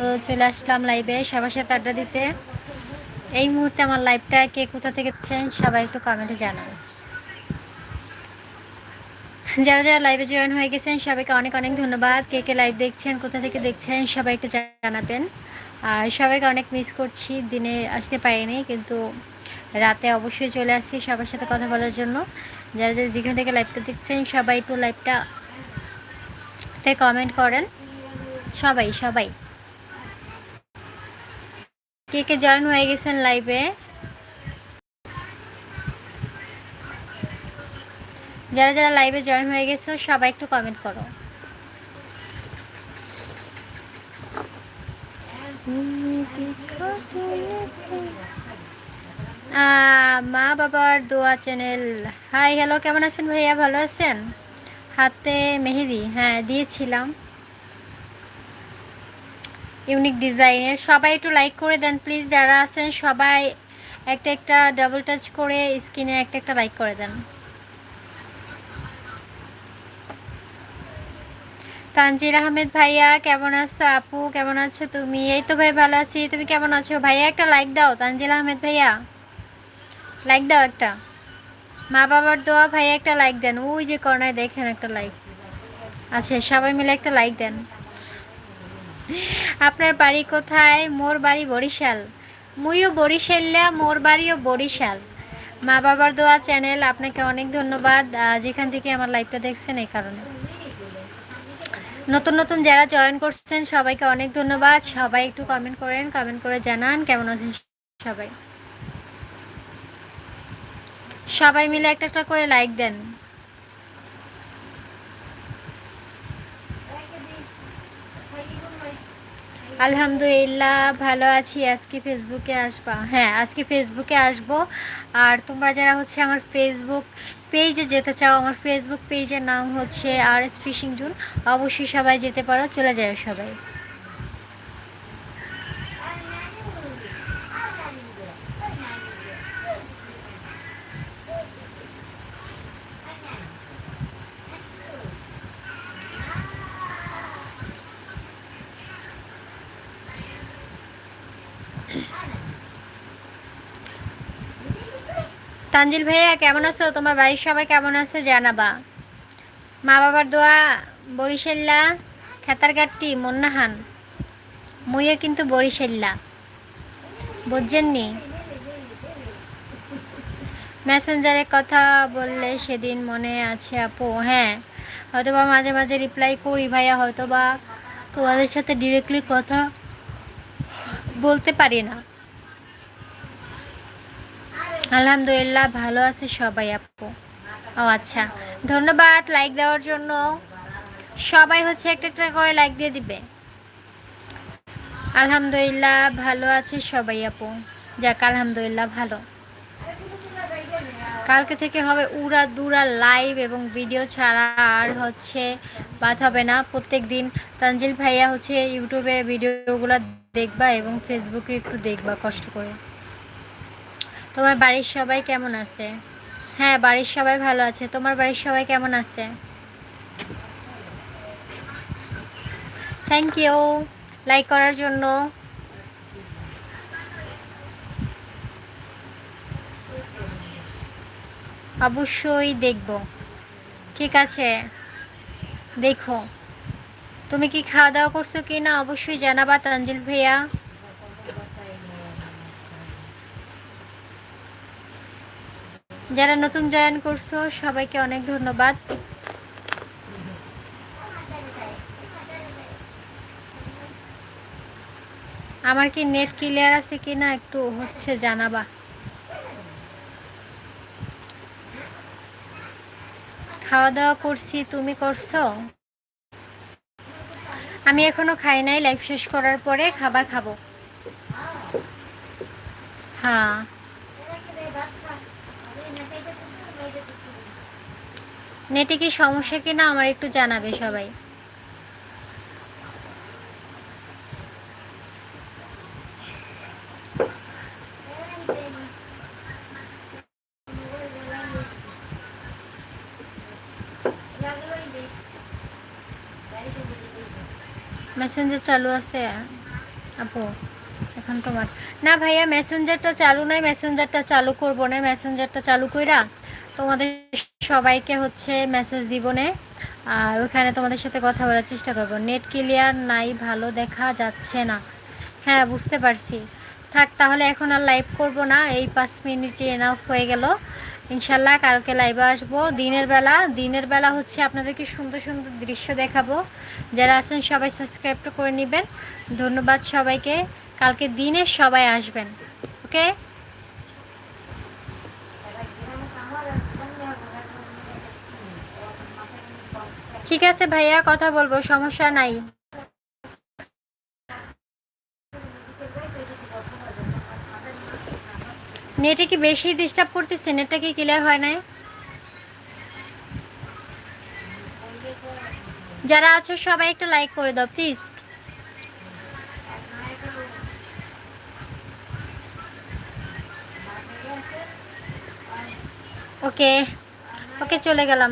তো চলে আসলাম লাইভে সবার সাথে আড্ডা দিতে। এই মুহূর্তে আমার লাইভটা কে কোথা থেকে সবাই একটু কমেন্টে জানান। যারা যারা লাইভে জয়েন হয়ে গেছেন, সবাইকে অনেক অনেক ধন্যবাদ। কে কে লাইভ দেখছেন, কোথা থেকে দেখছেন, সবাই একটু জানাবেন। আর সবাইকে অনেক মিস করছি। দিনে আসতে পারিনি, কিন্তু রাতে অবশ্যই চলে আসছি সবার সাথে কথা বলার জন্য। যারা যারা যেখান থেকে লাইভটা দেখছেন, সবাই একটু লাইভটা তে কমেন্ট করেন। সবাই সবাই। কে কে জয়েন হয়ে গেছেন লাইভে যারা যারা লাইভে জয়েন হয়ে গেছো, সবাই একটু কমেন্ট করো। মা বাবার দোয়া চ্যানেল হাই হ্যালো কেমন আছেন ভাইয়া? ভালো আছেন? হাতে মেহেদি। হ্যাঁ দিয়েছিলাম। ইউনিক ডিজাইনের। সবাই একটু লাইক করে দেন প্লিজ যারা আছেন, সবাই একটা একটা ডাবল টাচ করে স্ক্রিনে একটা একটা লাইক করে দেন। তানজির আহমেদ ভাইয়া, কেমন আছো আপু? কেমন আছো তুমি? এই তো ভাই ভালো আছি। তুমি কেমন আছো? ভাইয়া, একটা লাইক দাও, তানজিল আহমেদ ভাইয়া। লাইক দাও একটা। মা বাবার দোয়া, ভাইয়া একটা লাইক দেন। ওই যে কর্নায় দেখেন একটা লাইক আচ্ছা সবাই মিলে একটা লাইক দেন। আপনার বাড়ি কোথায়? মোর বাড়ি বরিশাল। মুইও বরিশাল্লা মোর বাড়িও বরিশাল। মা বাবার দোয়া চ্যানেল, আপনাকে অনেক ধন্যবাদ। যেখান থেকে আমার লাইভটা দেখছেন এই কারণে। নতুন নতুন যারা জয়েন করছেন, সবাইকে অনেক ধন্যবাদ। সবাই একটু কমেন্ট করেন কমেন্ট করে জানান। কেমন আছেন সবাই? সবাই মিলে একটা একটা করে লাইক দেন। আলহামদুলিল্লাহ, ভালো আছি। আজকে ফেসবুকে আসবা। হ্যাঁ আজকে ফেসবুকে আসব। আর তোমরা যারা হচ্ছে আমার ফেসবুক পেজে যেতে চাও, আমার ফেসবুক পেজের নাম হচ্ছে আর এস ফিশিং জুন অবশ্যই সবাই যেতে পারো, চলে যায় সবাই। তানজিল ভাইয়া, কেমন আছো? তোমার বাড়ির সবাই কেমন আছে জানাবা। মা বাবার দোয়া, বরিশাল্লা, খেতারগাট্টি, মন্নাহান। মুইও কিন্তু বরিশাল্লা। বুঝছেননি মেসেঞ্জারে কথা বললে সেদিন মনে আছে আপু হ্যাঁ। হয়তোবা মাঝে মাঝে রিপ্লাই করি ভাইয়া, হয়তোবা তোমাদের সাথে ডিরেক্টলি কথা বলতে পারি না। আলহামদুলিল্লাহ, ভালো আছে সবাই আপু। ও আচ্ছা ধন্যবাদ লাইক দেওয়ার জন্য। সবাই হচ্ছে একটা একটা করে লাইক দিয়ে দিবে। আলহামদুলিল্লাহ, ভালো আছে সবাই আপু। যাক, আলহামদুলিল্লাহ, ভালো। কালকে থেকে হবে উড়া দুরা লাইভ এবং ভিডিও ছাড়া আর হচ্ছে বাদ হবে না। প্রত্যেক দিন তানজিল ভাইয়া হচ্ছে ইউটিউবে ভিডিওগুলো দেখবা এবং ফেসবুকে একটু দেখবা কষ্ট করে। তোমার বাড়ির সবাই কেমন আছে? হ্যাঁ বাড়ির সবাই ভালো আছে। তোমার বাড়ির সবাই কেমন আছে? থ্যাংক ইউ লাইক করার জন্য। অবশ্যই দেখব। ঠিক আছে। দেখো। তুমি কি খাওয়া দাওয়া করছ কি না অবশ্যই জানাবা তানজিল ভাইয়া। যারা নতুন জয়েন করছ, সবাইকে অনেক ধন্যবাদ। আমার কি নেট ক্লিয়ার আছে কি না একটু হচ্ছে জানাবা। খাওয়া দাওয়া করছি, তুমি করছ? আমি এখনও খাই নাই লাইভ শেষ করার পরে খাবার খাব। হ্যাঁ। নেটে কি সমস্যা কিনা আমার একটু জানাবে সবাই। মেসেঞ্জার চালু আছে? আপু, এখন তোমার না ভাইয়া মেসেঞ্জারটা চালু নাই মেসেঞ্জারটা চালু করব না মেসেঞ্জারটা চালু কইরা তোমাদের সবাইকে হচ্ছে মেসেজ দিব না আর ওখানে তোমাদের সাথে কথা বলার চেষ্টা করব। নেট ক্লিয়ার নাই, ভালো দেখা যাচ্ছে না। হ্যাঁ বুঝতে পারছি। থাক, তাহলে এখন আর লাইভ করব না। এই পাঁচ মিনিটে এনাফ হয়ে গেল। ইনশাল্লাহ কালকে লাইভে আসব। দিনের বেলা দিনের বেলা হচ্ছে আপনাদেরকে সুন্দর সুন্দর দৃশ্য দেখাবো। যারা আছেন, সবাই সাবস্ক্রাইবটা করে নেবেন। ধন্যবাদ সবাইকে। কালকে দিনে সবাই আসবেন। ওকে ঠিক আছে ভাইয়া, কথা বলব, সমস্যা নাই। নেটে কি বেশি ডিস্টার্ব করতেছে? নেটটা কি ক্লিয়ার হয় নাই? যারা আছো, সবাই একটা লাইক করে দাও প্লিজ ওকে ওকে চলে গেলাম।